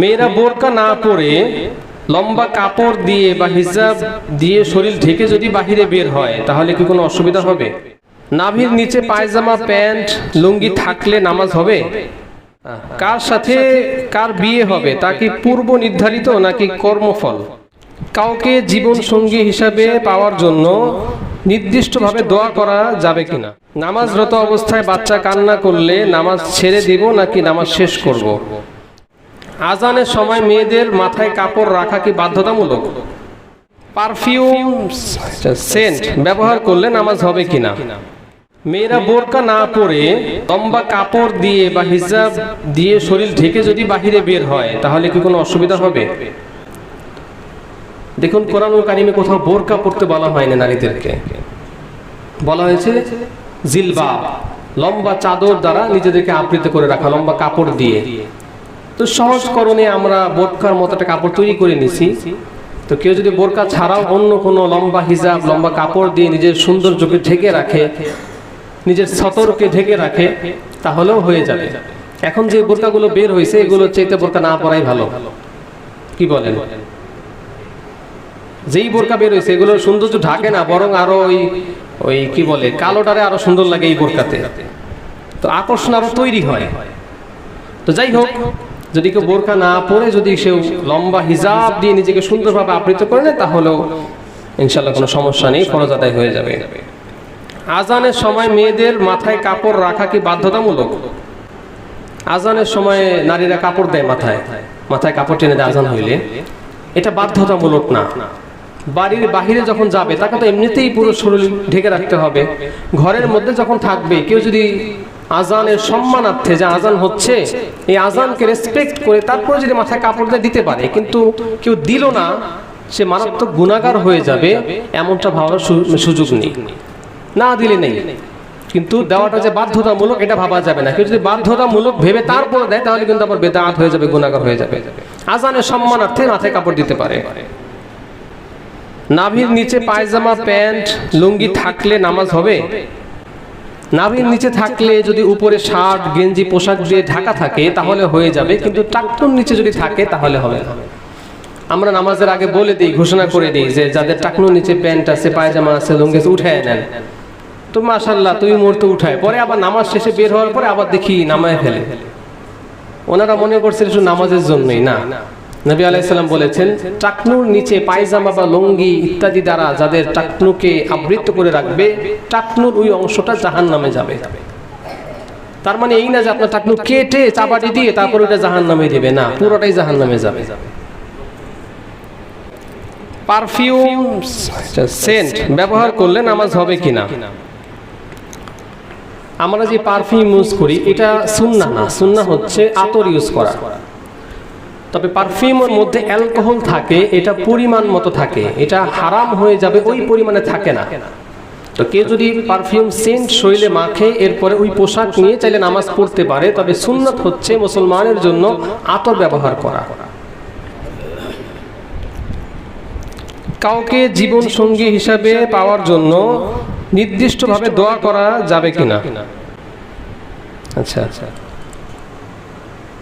মেয়েরা বোরকা না পরে লম্বা কাপড় দিয়ে বা হিজাব দিয়ে শরীর ঢেকে যদি বাহিরে বের হয়, তাহলে কি কোনো অসুবিধা হবে? নাভির নিচে পায়জামা, প্যান্ট, লুঙ্গি থাকলে নামাজ হবে? কার সাথে কার বিয়ে হবে, তা কি পূর্ব নির্ধারিত নাকি কর্মফল? কাউকে জীবন সঙ্গী হিসাবে পাওয়ার জন্য নির্দিষ্টভাবে দোয়া করা যাবে কিনা? নামাজরত অবস্থায় বাচ্চা কান্না করলে নামাজ ছেড়ে দিব নাকি নামাজ শেষ করব। আজানের সময় মেয়েদের মাথায় কাপড় রাখা কি বাধ্যতামূলক? পারফিউম সেন্ট ব্যবহার করলে নামাজ হবে কিনা? মেয়েরা বোরকা না পরে লম্বা কাপড় দিয়ে বা হিজাব দিয়ে শরীর ঢেকে যদি বাহিরে বের হয়, তাহলে কি কোনো অসুবিধা হবে? দেখুন কোরআন ও কারিমে কোথাও বোরকা পড়তে বলা হয়নি নারীদেরকে। বলা হয়েছে জিলবা লম্বা চাদর দ্বারা নিজেদেরকে আবৃত করে রাখা, লম্বা কাপড় দিয়ে। তো সহজকরণে আমরা বোরকার মতো একটা কাপড় তৈরি করে নিছি তো কেউ যদি বোরকা ছাড়াও অন্য কোনো লম্বা হিজাব, লম্বা কাপড় দিয়ে নিজের সৌন্দর্যকে ঢেকে রাখে, নিজের সতর্কে ঢেকে রাখে, তাহলেও হয়ে যাবে। এখন যে বোরকাগুলো বের হয়েছে, এগুলো চাইতে বোরকা না পরাই ভালো। কি বলেন? যেই বোরকা বের হয়েছে, এগুলো সৌন্দর্য ঢাকে না, বরং আরও ওই ওই কি বলে কালোটারে আরও সুন্দর লাগে এই বোরকাতে। তো আকর্ষণ আরও তৈরি হয়। তো যাই হোক যদি কেউ বোরকা না পরে যদি সে লম্বা হিজাব দিয়ে নিজেকে সুন্দরভাবে আবৃত করে নেয়, তাহলেও ইনশাল্লাহ কোনো সমস্যা নেই, ফরজ আদায় হয়ে যাবে। আজানের সময় মেয়েদের মাথায় কাপড় রাখা কি বাধ্যতামূলক? আজানের সময় নারীরা কাপড় দেয় মাথায়। মাথায় কাপড় টেনে দেয় আজান হইলে। এটা বাধ্যতামূলক না। বাড়ির বাহিরে যখন যাবে, তাকে তো এমনিতেই পুরো শরীর ঢেকে রাখতে হবে। ঘরের মধ্যে যখন থাকবে, কেউ যদি আজানের সম্মানার্থে যে আজান হচ্ছে, এই আজানকে রেসপেক্ট করে তারপরে যদি মাথায় কাপড় দিয়ে দিতে পারে, কিন্তু কেউ দিল না, সে মারাত্মক গুণাগার হয়ে যাবে, এমনটা ভাবার সুযোগ নেই। না দিলে নেই। কিন্তু দেওয়াটা যে বাধ্যতামূলক, এটা ভাবা যাবে না। কেউ যদি বাধ্যতামূলক ভেবে তারপরে দেয়, তাহলে কিন্তু আবার বেদাত হয়ে যাবে গুণাগার হয়ে যাবে। আজানের সম্মানার্থে মাথায় কাপড় দিতে পারে। নাভির নিচে পায়জামা, প্যান্ট, লুঙ্গি থাকলে নামাজ হবে? নাভির নিচে থাকলে যদি উপরে শার্ট, গেঞ্জি, পোশাক দিয়ে ঢাকা থাকে, তাহলে হয়ে যাবে, কিন্তু টাকটুর নিচে যদি থাকে, তাহলে হবে না। আমরা নামাজের আগে বলে দিই, ঘোষণা করে দিই যে যাদের টাকনুর নিচে প্যান্ট আছে, পায়জামা আছে, লুঙ্গি আছে, উঠায় নেন। তো মাশাল্লাহ তুমি মুহূর্তে উঠায়। পরে আবার নামাজ শেষে বের হওয়ার পরে আবার দেখি নামায় ফেলে। ওনারা মনে করছেন শুধু নামাজের জন্যই না। নবী আলাইসাল্লাম বলেছেন টাকনুর নিচে পায়জামা বা লুঙ্গি ইত্যাদি দ্বারা যাদের টাকনুকে আবৃত করে রাখবে টাকনুর ওই অংশটা জাহান নামে যাবে। তার মানে এই না যে আপনার টাকনু কেটে চাপাটি দিয়ে তারপর ওটা জাহান নামে দেবে, না, পুরোটাই জাহান নামে যাবে। পারফিউম সেন্ট ব্যবহার করলে নামাজ হবে কিনা? আমরা যে পারফিউম ইউজ করি, এটা সুন্না না সুন্না হচ্ছে আতর ইউজ করা। তবে পারফিউমের মধ্যে অ্যালকোহল থাকে, এটা পরিমাণ মতো থাকে, এটা হারাম হয়ে যাবে, ওই পরিমাণে থাকে না। তো কেউ যদি পারফিউম সেন্ট শরীরে মাখে, এরপরে ওই পোশাক নিয়ে চাইলে নামাজ পড়তে পারে, তবে সুন্নত হচ্ছে মুসলমানের জন্য আতর ব্যবহার করা। কাউকে জীবন সঙ্গী হিসাবে পাওয়ার জন্য নির্দিষ্টভাবে দোয়া করা যাবে কিনা? আচ্ছা আচ্ছা।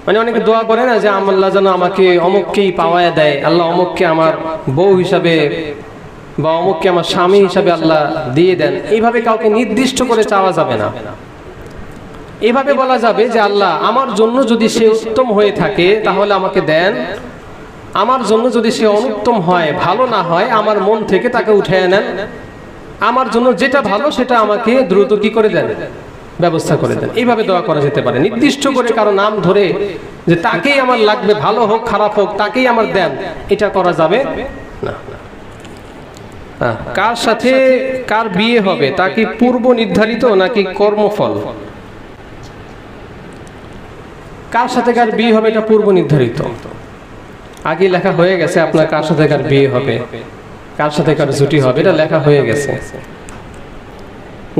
মানে অনেকে দোয়া করে না যে আল্লাহ যেন আমাকে অমুককেই পাওয়ায় দেয়। আল্লাহ অমুককে আমার বউ হিসাবে বা অমুককে আমার স্বামী হিসাবে আল্লাহ দিয়ে দেন। এইভাবে কাউকে নির্দিষ্ট করে চাওয়া যাবে না। এভাবে বলা যাবে যে আল্লাহ, আমার জন্য যদি সে উত্তম হয়ে থাকে, তাহলে আমাকে দেন। আমার জন্য যদি সে অনুত্তম হয়, ভালো না হয়, আমার মন থেকে তাকে উঠে নেন। আমার জন্য যেটা ভালো, সেটা আমাকে দ্রুত কি করে দেন? ব্যবস্থা করে দেন। এইভাবে দোয়া করা যেতে পারে। নির্দিষ্ট করে কারও নাম ধরে যে তাকেই আমার লাগবে, ভালো হোক, খারাপ হোক, তাকেই আমার দেন, এটা করা যাবে? না কার সাথে কার বিয়ে হবে, তা কি পূর্ব নির্ধারিত নাকি কর্মফল? কার সাথে কার বিয়ে হবে, এটা পূর্ব নির্ধারিত। আগে লেখা হয়ে গেছে আপনার কার সাথে কার বিয়ে হবে, কার সাথে কার জুটি হবে, এটা লেখা হয়ে গেছে।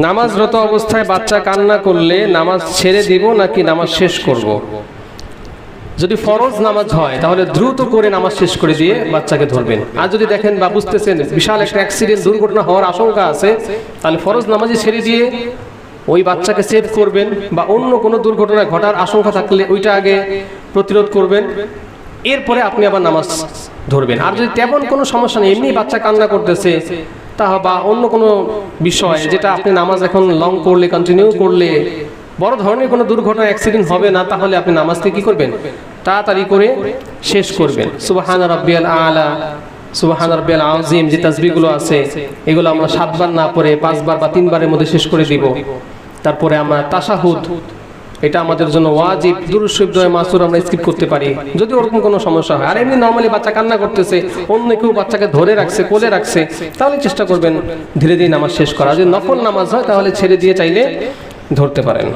নামাজরত অবস্থায় বাচ্চা কান্না করলে নামাজ ছেড়ে দিব নাকি নামাজ শেষ করব। যদি ফরজ নামাজ হয়, তাহলে দ্রুত করে নামাজ শেষ করে দিয়ে বাচ্চাকে ধরবেন। আর যদি দেখেন বা বুঝতেছেন বিশাল একটা অ্যাক্সিডেন্ট দুর্ঘটনা হওয়ার আশঙ্কা আছে, তাহলে ফরজ নামাজই ছেড়ে দিয়ে ওই বাচ্চাকে সেভ করবেন বা অন্য কোনো দুর্ঘটনা ঘটার আশঙ্কা থাকলে ওইটা আগে প্রতিরোধ করবেন। এরপরে আপনি আবার নামাজ ধরবেন। আর যদি তেমন কোনো সমস্যা নেই, এমনি বাচ্চা কান্না করতেছে তা বা অন্য কোনো বিষয় যেটা আপনি নামাজ এখন লং করলে কন্টিনিউ করলে, বড় ধরনের কোনো দুর্ঘটনা অ্যাক্সিডেন্ট হবে না, তাহলে আপনি নামাজকে কি করবেন? তাড়াতাড়ি করে শেষ করবেন। সুবাহান রাব্বিয়াল আলা, সুবাহান রাব্বিয়াল আযীম, যে তাসবিহগুলো আছে, এগুলো আমরা সাতবার না পড়ে, পাঁচবার বা তিনবারের মধ্যে শেষ করে দিব। তারপরে আমরা তাশাহুদ এটা আমাদের জন্য ওয়াজিব দুরুশব্দয় মাসুর আমরা স্কিপ করতে পারি। যদি ওরকম কোনো সমস্যা হয়, আর এমনি নর্মালি বাচ্চা কান্না করতেছে, অন্য কেউ বাচ্চাকে ধরে রাখছে, কোলে রাখছে, তাহলে চেষ্টা করবেন ধীরে ধীরে নামাজ শেষ করা। যদি নফল নামাজ হয়, তাহলে ছেড়ে দিয়ে চাইলে ধরতে পারেন।